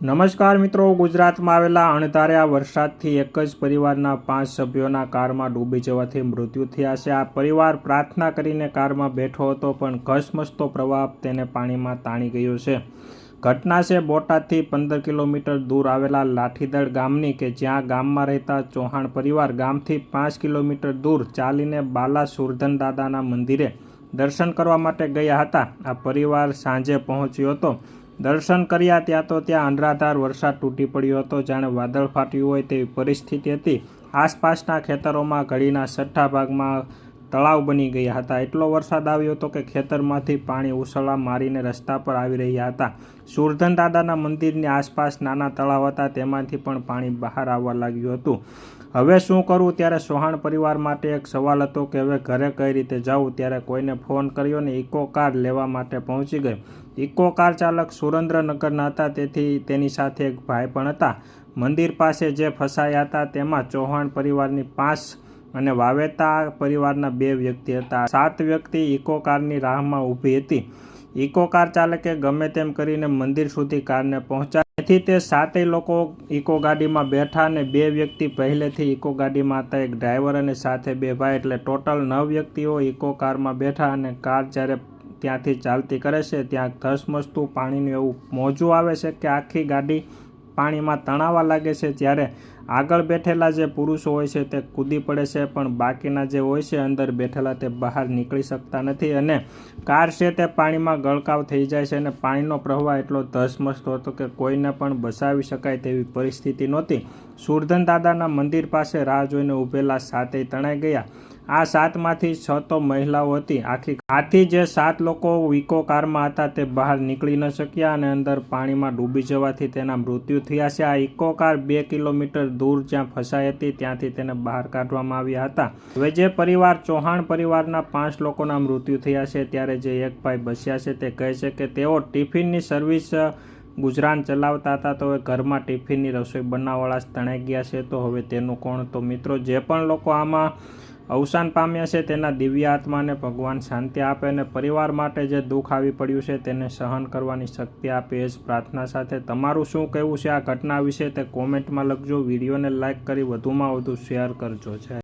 નમસ્કાર મિત્રો, ગુજરાતમાં આવેલા અણધાર્યા વરસાદથી એક જ પરિવારના પાંચ સભ્યોના કારમાં ડૂબી જવાથી મૃત્યુ થયા છે. આ પરિવાર પ્રાર્થના કરીને કારમાં બેઠો હતો, પણ ઘસમસતો પ્રવાહ તેને પાણીમાં તાણી ગયો છે. ઘટના છે બોટાદથી પંદર કિલોમીટર દૂર આવેલા લાઠીદળ ગામની કે જ્યાં ગામમાં રહેતા ચૌહાણ પરિવાર ગામથી પાંચ કિલોમીટર દૂર ચાલીને બાલા સુરધન દાદાના મંદિરે દર્શન કરવા માટે ગયા હતા. આ પરિવાર સાંજે પહોંચ્યો હતો. દર્શન કર્યા ત્યાં તો ત્યાં અનરાધાર વરસાદ તૂટી પડ્યો હતો. જાણે વાદળ ફાટ્યું હોય તેવી પરિસ્થિતિ હતી. આસપાસના ખેતરોમાં ઘડીના છઠ્ઠા ભાગમાં તળાવ બની ગયા હતા. એટલો વરસાદ આવ્યો હતો કે ખેતરમાંથી પાણી ઉછળા મારીને રસ્તા પર આવી રહ્યા હતા. સુરધન દાદાના મંદિરની આસપાસ નાના તળાવ હતા, તેમાંથી પણ પાણી બહાર આવવા લાગ્યું હતું. હવે શું કરવું? ત્યારે સોહાણ પરિવાર માટે એક સવાલ હતો કે હવે ઘરે કઈ રીતે જવું? ત્યારે કોઈને ફોન કર્યો ને ઇકો કાર લેવા માટે પહોંચી ગઈ ઇકો કાર ચાલક સુરેન્દ્રનગરના હતા, તેથી તેની સાથે એક ભાઈ પણ હતા. મંદિર પાસે જે ફસાયા હતા, તેમાં ચૌહાણ પરિવારની પાંચ અને વાવેતા પરિવારના બે વ્યક્તિ હતા. સાત વ્યક્તિ ઇકો કારની રાહમાં ઊભી હતી. ઇકો કાર ચાલકે ગમે તેમ કરીને મંદિર સુધી કારને પહોંચાડી તેથી તે સાતેય લોકો ઇકો ગાડીમાં બેઠા અને બે વ્યક્તિ પહેલેથી ઇકો ગાડીમાં હતા. એક ડ્રાઈવર અને સાથે બે ભાઈ. એટલે ટોટલ નવ વ્યક્તિઓ ઇકો કારમાં બેઠા અને કાર જ્યારે ત્યાંથી ચાલતી કરે છે, ત્યાં ધસમસતું પાણીનું એવું મોજું આવે છે કે આખી ગાડી પાણીમાં તણાવા લાગે છે જ્યારે આગળ બેઠેલા જે પુરુષો હોય છે તે કૂદી પડે છે, પણ બાકીના જે હોય છે અંદર બેઠેલા તે બહાર નીકળી શકતા નથી અને કાર છે તે પાણીમાં ગળકાવ થઈ જાય છે અને પાણીનો પ્રવાહ એટલો ધસમસતો હતો કે કોઈને પણ બચાવી શકાય તેવી પરિસ્થિતિ નહોતી. સુરધન દાદાના મંદિર પાસે રાહ જોઈને ઊભેલા સાતેય તણાઈ ગયા. આ સાતમાંથી છ તો મહિલાઓ હતી. આખી આથી જે સાત લોકો વિકો કારમાં હતા તે બહાર નીકળી ન શક્યા અને અંદર પાણીમાં ડૂબી જવાથી તેના મૃત્યુ થયા છે. આ ઇકો કાર બે કિલોમીટર દૂર જ્યાં ફસાઈ હતી ત્યાંથી તેને બહાર કાઢવામાં આવ્યા હતા. હવે જે પરિવાર, ચૌહાણ પરિવારના પાંચ લોકોના મૃત્યુ થયા છે ત્યારે જે એક ભાઈ બસ્યા છે તે કહે છે કે તેઓ ટિફિનની સર્વિસ ગુજરાન ચલાવતા હતા તો હવે ઘરમાં ટિફિનની રસોઈ બનાવવાળા તણાઈ ગયા છે. તો હવે તેનું કોણ? તો મિત્રો, જે પણ લોકો આમાં અવસાન પામ્યા છે તેના દિવ્ય આત્માને ભગવાન શાંતિ આપે અને પરિવાર માટે જે દુઃખ આવી પડ્યું છે તેને સહન કરવાની શક્તિ આપે એ જ પ્રાર્થના સાથે તમારું શું કહેવું છે આ ઘટના વિશે તે કોમેન્ટમાં લખજો. વિડીયોને લાઇક કરી વધુમાં વધુ શેર કરજો. જય